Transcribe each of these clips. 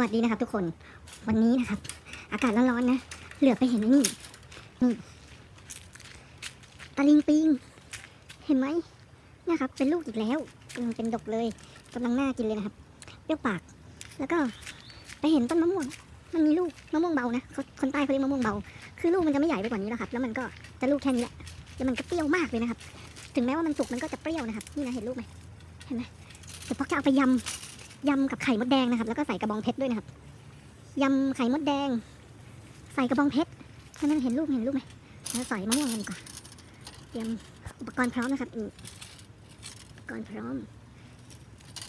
วัสดีนะครับทุกคนวันนี้นะครับ อากาศร้อนๆนะ เหลือไปเห็นนี่นี่ตะลิงปิง เห็นไหมเนี่ยครับ เป็นลูกอีกแล้วอืมเป็นดกเลยกำลังน่ากินเลยนะครับ เปรี้ยวปาก แล้วก็ไปเห็นต้นมะม่วง มันมีลูกมะม่วงเบานะเขาคนใต้เขาเรียกมะม่วงเบา คือลูกมันจะไม่ใหญ่ไปกว่านี้แล้วครับ แล้วมันก็จะลูกแค่นี้แหละแล้วมันก็เปรี้ยวมากเลยนะครับ ถึงแม้ว่ามันสุกมันก็จะเปรี้ยวนะครับ นี่นะเห็นลูกไหมเห็นไหมเดี๋ยวพอกจะเอาไปยำ ยำกับไข่มดแดงนะครับ แล้วก็ใส่กระบองเพชรด้วยนะครับยำไข่มดแดง ใส่กระบองเพชรฉะนั้นเห็นลูกเห็นลูกไหมแล้วใส่มะม่วงกันดีกว่อนเตรียมอุปกรณ์พร้อมนะครับก่อุปกรณ์พร้อม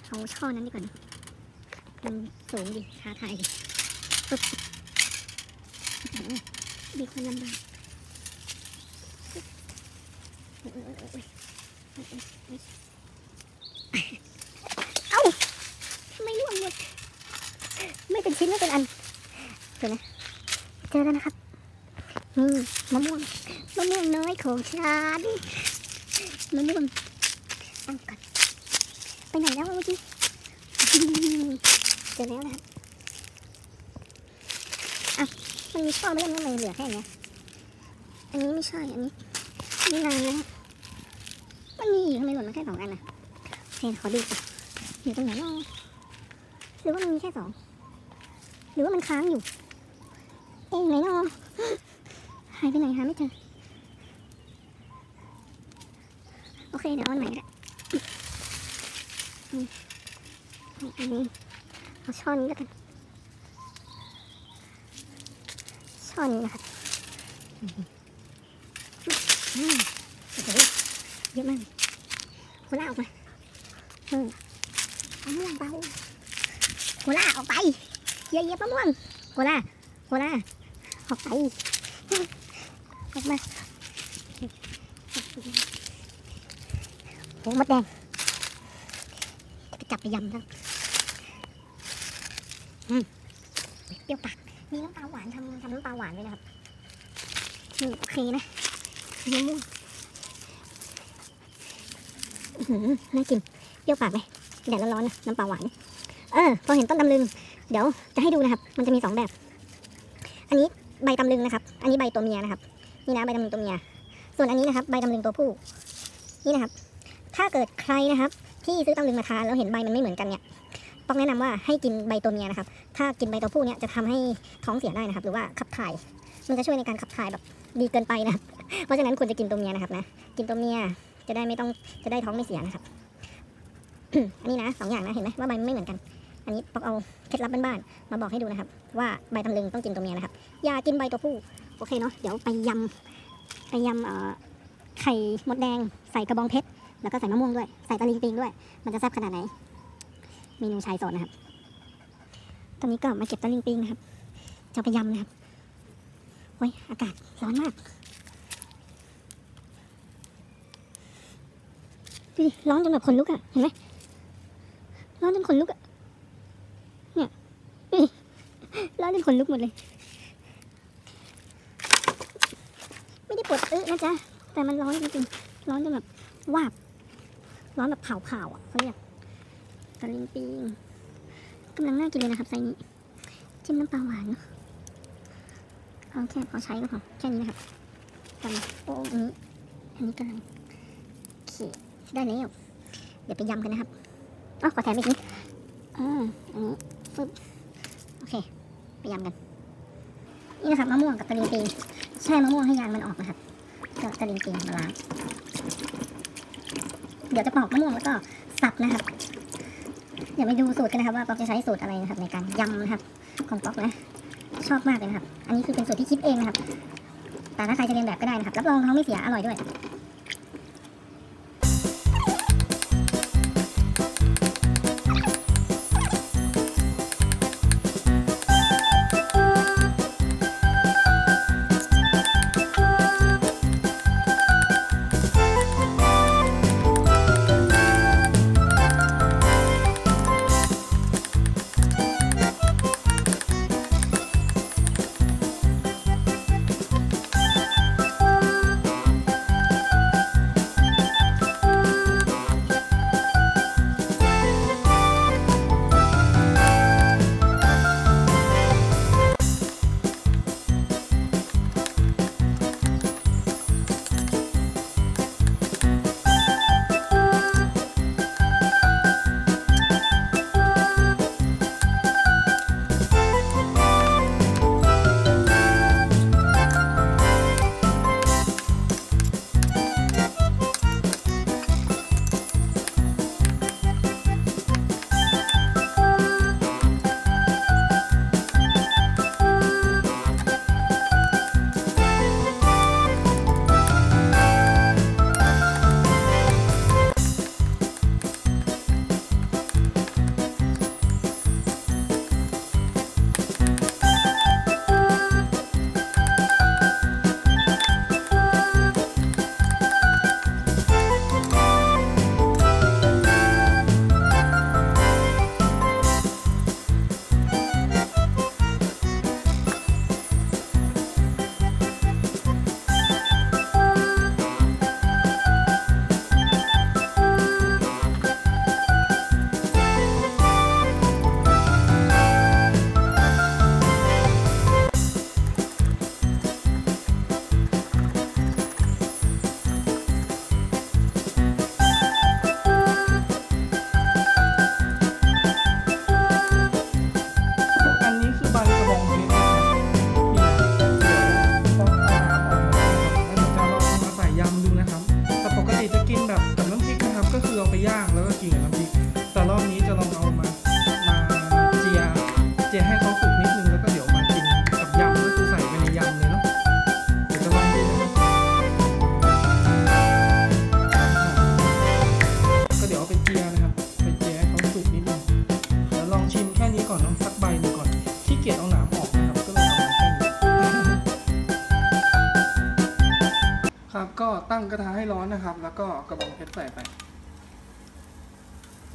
เอาช่อนั้นดีกว่านะมันสูงดิท้าทายดิปึ๊บมีคนลำบากโอ้ยโอ้ยโอ้ยโอ้ยโอ้ยโอ้ยเอ้าทำ ไม่เป็นชิ้นไม่เป็นอันเดี๋ยวนะเจอแล้วนะครับนี่มะม่วงมะม่วงน้อยของฉันมะม่วงตั้งก่อนไปไหนแล้วเมื่อกี้เจอแล้วนะครับอะมันมีช่อไม่เล่นทำไมเหลือแค่เนี้ยอันนี้ไม่ใช่อันนี้นี่นานแล้วนะมันมีอยู่ทำไมหล่นมาแค่สองอันนะโอเคขอดูก่อนอยู่ตรงไหนเนาะ รือว่ามันมีแค่สองหรือว่ามันค้างอยู่ เอ๊ะไหนเนาะหายไปไหนหาไม่เจอ โอเค เดี๋ยวเอาอันใหม่ก็ได้อืมอันนี้เอาช่อนนี้แล้วกันช่อนี้นะครับเยอะมากโคล่าออกมาเออมะม่วงเบา โคล่าออกไปเยียบเหยียบมะม่วงโคล่าโคล่าออกไปออกมาโอ้มดแดงจะไปจับไปยำแล้วอืมเปรี้ยวปากมีน้ำปลาหวานทำทำน้ำปลาหวานด้วยนะครับนี่โอเคนะมะม่วงหือน่ากินเปรี้ยวปากไหมแดดร้อนๆนะน้ำปลาหวาน เออพอเห็นต้นตำลึง เดี๋ยวจะให้ดูนะครับ มันจะมีสองแบบ อันนี้ใบตำลึงนะครับ อันนี้ใบตัวเมียนะครับ นี่นะใบตำลึงตัวเมีย ส่วนอันนี้นะครับใบตำลึงตัวผู้ นี่นะครับ ถ้าเกิดใครนะครับ ที่ซื้อตำลึงมาทานแล้วเห็นใบมันไม่เหมือนกันเนี่ยต้องแนะนำว่าให้กินใบตัวเมียนะครับ ถ้ากินใบตัวผู้เนี่ยจะทำให้ท้องเสียได้นะครับ หรือว่าขับถ่าย มันจะช่วยในการขับถ่ายแบบดีเกินไปนะครับ เพราะฉะนั้นควรจะกินตัวเมียนะครับนะ กินตัวเมียจะได้ไม่ต้องจะได้ท้องไม่เสียนะครับ อันนี้นะสองอย่างนะเห็นไหมว่าใบไม่เหมือนกัน อันนี้ปอกเอาเคล็ดลับบ้านๆมาบอกให้ดูนะครับ ว่าใบตำลึงต้องกินตัวเมียนะครับ อย่ากินใบตัวผู้โอเคเนาะเดี๋ยวไปยำไปยำไข่มดแดงใส่กระบองเพชรแล้วก็ใส่มะม่วงด้วยใส่ตะลิงปิงด้วย มันจะแซ่บขนาดไหนเมนูชายโสดนะครับ ตอนนี้ก็มาเก็บตะลิงปิงนะครับจะไปยำนะครับโอ้ยอากาศร้อนมากดูดิร้อนจนแบบขนลุกอะเห็นไหมร้อนจนขนลุกอะเนี่ยดูดิ ร้อนจนขนลุกหมดเลย ไม่ได้ปวดเอึนะจ๊ะ แต่มันร้อนจริงๆ ร้อนจนแบบวาบ ร้อนแบบเผาๆอะเขาเรียกตะลิงปิงกำลังน่ากินเลยนะครับไซนี้จิ้มน้ำปลาหวานเนาะเอาแค่พอใช้ก็พอแค่นี้นะครับกันโอ้อันนี้อันนี้กำลังโอเคได้แล้วเดี๋ยวไปยำกันนะครับอ๋อขอแถมอีกนิดอ่าอันนี้ฟึบโอเค ไปยำกัน นี่นะครับมะม่วงกับตะลิงปิงแช่มะม่วงให้ยางมันออกนะครับก็ตะลิงปิงมาล้างเดี๋ยวจะปอกมะม่วงแล้วก็สับนะครับเดี๋ยวไปดูสูตรกันนะครับ ว่าป๊อกจะใช้สูตรอะไรนะครับ ในการยำนะครับ ของป๊อกนะ ชอบมากเลยนะครับ อันนี้คือเป็นสูตรที่คิดเองนะครับ แต่ถ้าใครจะเรียนแบบก็ได้นะครับรับรองท้องไม่เสียอร่อยด้วย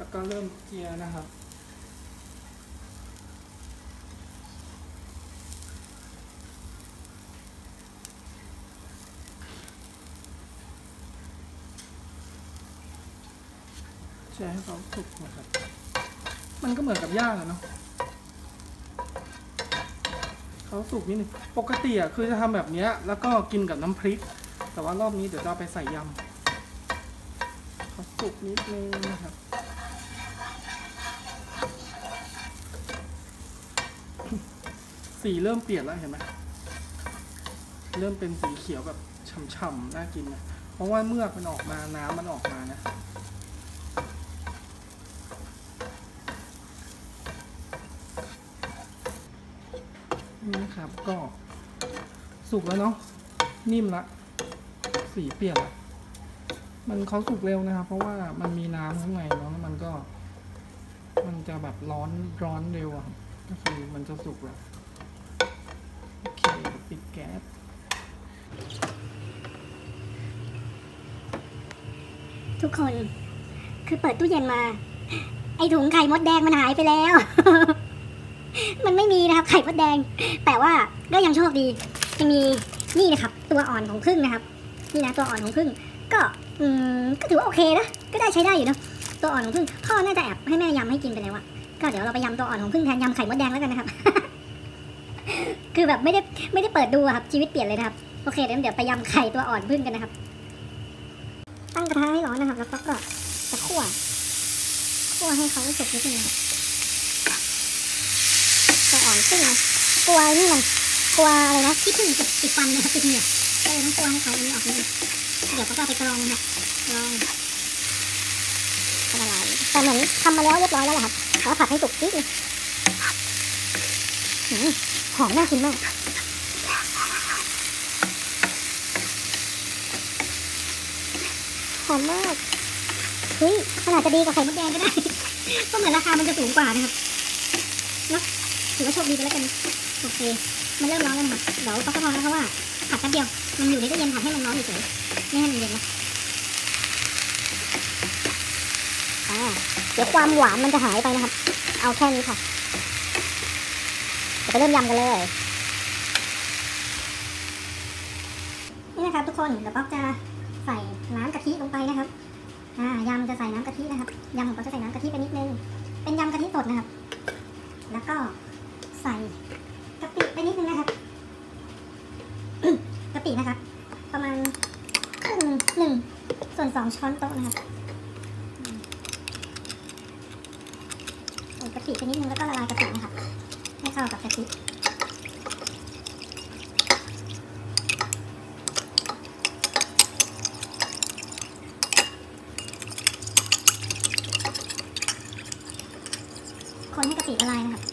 แล้วก็เริ่มเจียนะครับ แชร์ให้เขาสุกนะครับ มันก็เหมือนกับย่างอะเนาะเขาสุกนิดนึงปกติอะคือจะทำแบบนี้แล้วก็กินกับน้ำพริก แต่ว่ารอบนี้เดี๋ยวเอาไปใส่ยำเขาสุกนิดนึงนะครับ สีเริ่มเปลี่ยนแล้วเห็นไหมเริ่มเป็นสีเขียวแบบฉ่ำๆน่ากินนะเพราะว่าเมือกมันออกมาน้ำมันออกมานะนี่ครับก็สุกแล้วเนาะนิ่มละ สีเปลี่ยนละมันเขาสุกเร็วนะครับ เพราะว่ามันมีน้ำข้างในเนาะแล้วมันก็ มันจะแบบร้อนร้อนเร็วอะก็คือมันจะสุกแล้วโอเค ปิดแก๊สทุกคน คือเปิดตู้เย็นมา ไอถุงไข่มดแดงมันหายไปแล้ว มันไม่มีนะครับ ไข่มดแดง แต่ว่าก็ยังโชคดี จะมีนี่นะครับ ตัวอ่อนของพึ่งนะครับ นี่นะตัวอ่อนของพึ่ง ก็อืมก็ถือว่าโอเคนะก็ได้ใช้ได้อยู่นะตัวอ่อนของพึ่งพ่อน่าจะแอบให้แม่ยำให้กินไปแล้วอะก็เดี๋ยวเราไปยำตัวอ่อนของพึ่งแทนยำไข่มดแดงแล้วกันนะครับ คือแบบไม่ได้ไม่ได้เปิดดูอะครับชีวิตเปลี่ยนเลยนะครับ โอเคเดี๋ยวเดี๋ยวไปยำไข่ตัวอ่อนพึ่งกันนะครับ ตั้งกระทะให้ร้อนนะครับ แล้วก็ก็จะคั่วคั่วให้เขาสุกนิดนึงตัวอ่อนพึ่งนะกลัวนี่มันกลัวอะไรนะที่พึ่งติดติดฟันนะครับติดเหงือกก็เลยต้องคั่วให้เขาอันนี้ออกนิดนึงเดี๋ยวเขาก็เอาไปกรองนะครับกรองละลายแต่เหมือนทำมาแล้วเรียบร้อยแล้วแหละครับแล้วผัดให้สุกนิดนึง หอมน่ากินมากหอมมากเฮ้ยขนาดจะดีกว่าไข่มดแดงก็ได้ ก็เหมือนราคามันจะสูงกว่านะครับเนาะถือว่าโชคดีไปแล้วกันโอเคมันเริ่มร้อนแล้วนะครับเดี๋ยวก็พอแล้วเพราะว่าผัดแป๊บเดียว มันอยู่ในตู้เย็นผัดให้มันร้อนเฉยๆไม่ให้มันเย็นนะอ่าเดี๋ยวความหวานมันจะหายไปนะครับ เอาแค่นี้ค่ะ ไปเริ่มยำกันเลย นี่นะครับทุกคนเดี๋ยวป๊อกจะใส่น้ำกะทิลงไปนะครับอ่ายำจะใส่น้ำกะทินะครับยำของป๊อกจะใส่น้ำกะทิไปนิดนึง เป็นยำกะทิสดนะครับ แล้วก็ใส่กะปิไปนิดนึงนะครับกะปินะครับ ประมาณครึ่งหนึ่งส่วนสองช้อนโต๊ะนะครับใส่กะปิไปนิดนึงแล้วก็ละลายกะปินะครับ เข้ากับกะทิคนให้กะปิละลายนะครับ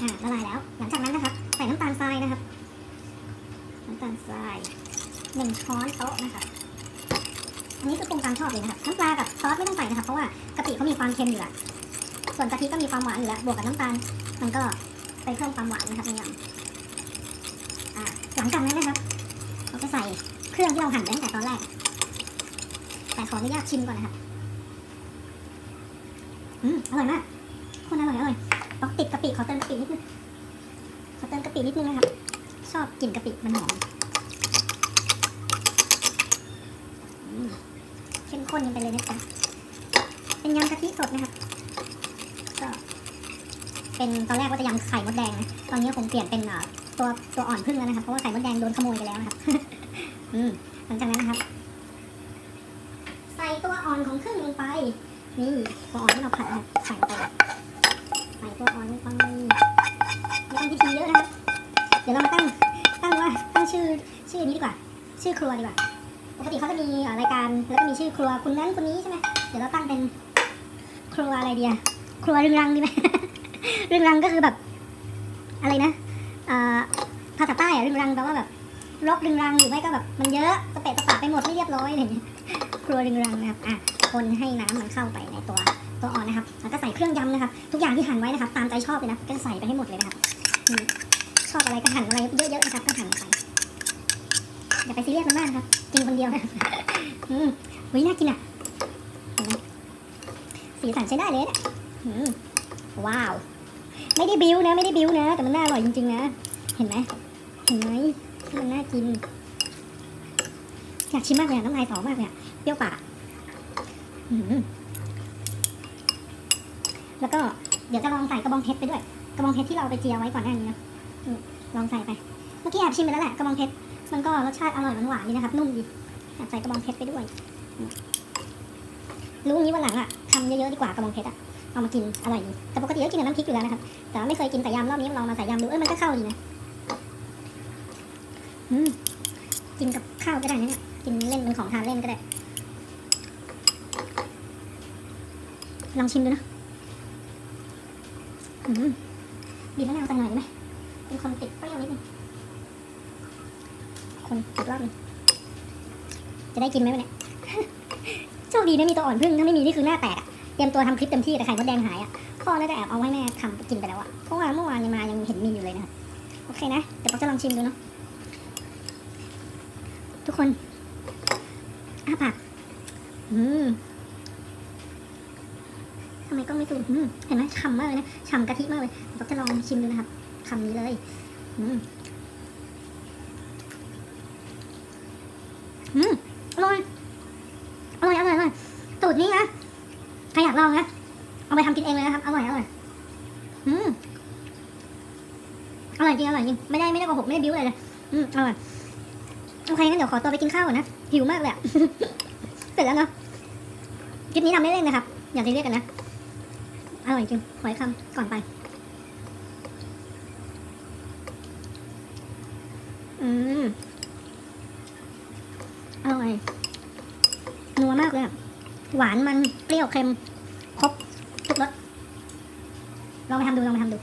อ่าละลายแล้ว หลังจากนั้นนะครับ ใส่น้ำตาลทรายนะครับ น้ำตาลทรายหนึ่งช้อนโต๊ะนะครับ อันนี้คือปรุงตามชอบเลยนะครับ น้ำปลากับซอสไม่ต้องใส่นะครับ เพราะว่ากะปิเขามีความเค็มอยู่แล้ว ส่วนกะทิก็มีความหวานอยู่แล้วบวกกับน้ำตาลมันก็ไปเพิ่มความหวานนะครับในยำอ่าหลังจากนั้นนะครับ เราก็ใส่เครื่องที่เราหั่นไว้ตั้งแต่ตอนแรก แต่ขออนุญาตชิมก่อนนะครับอืมอร่อยมากคนอร่อยอร่อยต้องติดกะปิขอเติมกะปินิดนึงขอเติมกะปินิดนึงนะครับ ชอบกลิ่นกะปิมันหอมอืมเข้มข้นกันไปเลยนะจ๊ะเป็นยำกะทิสดนะครับ ก็ เป็นตอนแรกว่าจะยำไข่มดแดงนะตอนนี้ผมเปลี่ยนเป็นตัวตัวอ่อนพึ่งแล้วนะครับ เพราะว่าไข่มดแดงโดนขโมยไปแล้วนะครับอืมหลังจากนั้นนะครับ ใส่ตัวอ่อนของพึ่งลงไป นี่ตัวอ่อนที่เราผัดนะครับใส่ไปใส่ตัวอ่อนลงไปไม่ต้องพิธีเยอะนะครับเดี๋ยวเรามาตั้งตั้งว่าตั้งชื่อชื่อนี้ดีกว่า ชื่อครัวดีกว่าปกติเขาจะมีรายการแล้วก็มีชื่อครัวคุณนั้นคนนี้ใช่ไหมเดี๋ยวเราตั้งเป็นครัวอะไรเดีย ครัวรึงรังดีไหมรึงรังก็คือแบบ อะไรนะภาษาใต้อะรึงรังแปลว่าแบบรกรึงรังหรือไม่ก็แบบ มันเยอะสเปะสปะไปหมดไม่เรียบร้อยอะไรอย่างเงี้ยครัวรึงรังนะครับอะคนให้น้ำมันเข้าไปในตัวตัวอ่อนนะครับแล้วก็ใส่เครื่องยำนะครับ ทุกอย่างที่หั่นไว้นะครับ ตามใจชอบเลยนะก็ใส่ไปให้หมดเลยนะครับชอบอะไรก็หั่นอะไรเยอะๆนะครับก็หั่นไปอย่าไปซีเรียสมันมากครับกินคนเดียวนะอืมวิน่ากินอะสีสันใช้ได้เลยนี่ยอืม ว้าว ไม่ได้บิ้วนะ ไม่ได้บิ้วนะ แต่มันน่าอร่อยจริงๆนะ เห็นไหมเห็นไหมมันน่ากิน อยากชิมมากเลยน้ำลายสอมากเลยเปรี้ยวปากแล้วก็เดี๋ยวจะลองใส่กระบองเพชรไปด้วย กระบองเพชรที่เราไปเจียวไว้ก่อนหน้านี้นะลองใส่ไป เมื่อกี้แอบชิมไปแล้วแหละกระบองเพชรมันก็รสชาติอร่อยหวานๆดีนะครับ นุ่มดีแอบใส่กระบองเพชรไปด้วย รู้งี้วันหลังอะทำเยอะๆดีกว่ากระบองเพชรอะ เอามากินอร่อยดีแต่ปกติก็กินกับน้ำพริกอยู่แล้วนะครับ แต่ไม่เคยกินใส่ยำรอบนี้ลองมาใส่ยำดูเออมันก็เข้าดีนะอืมกินกับข้าวก็ได้นะเนี่ยกินเล่นเป็นของทานเล่นก็ได้ ลองชิมดูนะอืมบีบมะนาวใส่หน่อยได้ไหมเป็นคนติดเปรี้ยวนิดนึงคนอีกรอบนึงจะได้กินไหมวะเนี่ยโชคดีนะมีตัวอ่อนพึ่งถ้าไม่มีนี่คือหน้าแตกอะ รียมตัวทำคลิปเต็มที่แต่ไข่มดแดงหายอะพ่อน่าจะแอบเอาให้แม่ทำกินไปแล้วอะเพราะว่าเมื่อวานยังมายังเห็นมีอยู่เลยนะคะโอเคนะเดี๋ยวป๊อกจะลองชิมดูเนาะทุกคนอ้าปากอืมทำไมก็ไม่สูดอืมเห็นไหมฉ่ำมากเลยนะฉ่ำกะทิมากเลยป๊อกจะลองชิมดูนะครับคำนี้เลย อืม อืมอร่อย อร่อย อร่อย อร่อยสูตรนี้นะ ใครอยากลองนะ เอาไปทำกินเองเลยนะครับ อร่อย อร่อย อืม อ ริงไม่ได้ไม่ได้โกหกไม่ได้บิ้วอะไรเลยอืมอร่อยโอเคงั้นเดี๋ยวขอตัวไปกินข้าวก่อนนะหิวมากเลยอะเสร็จแล้วเนาะคลิปนี้ทำไม่เล่นนะครับ อย่าซีเรียสกันนะอร่อยจริงขออีกคำก่อนไปอืมอร่อยนัวมากเลยหวานมันเปรี้ยวเค็ม ครบทุกรสลองไปทำดูลองไปทำดู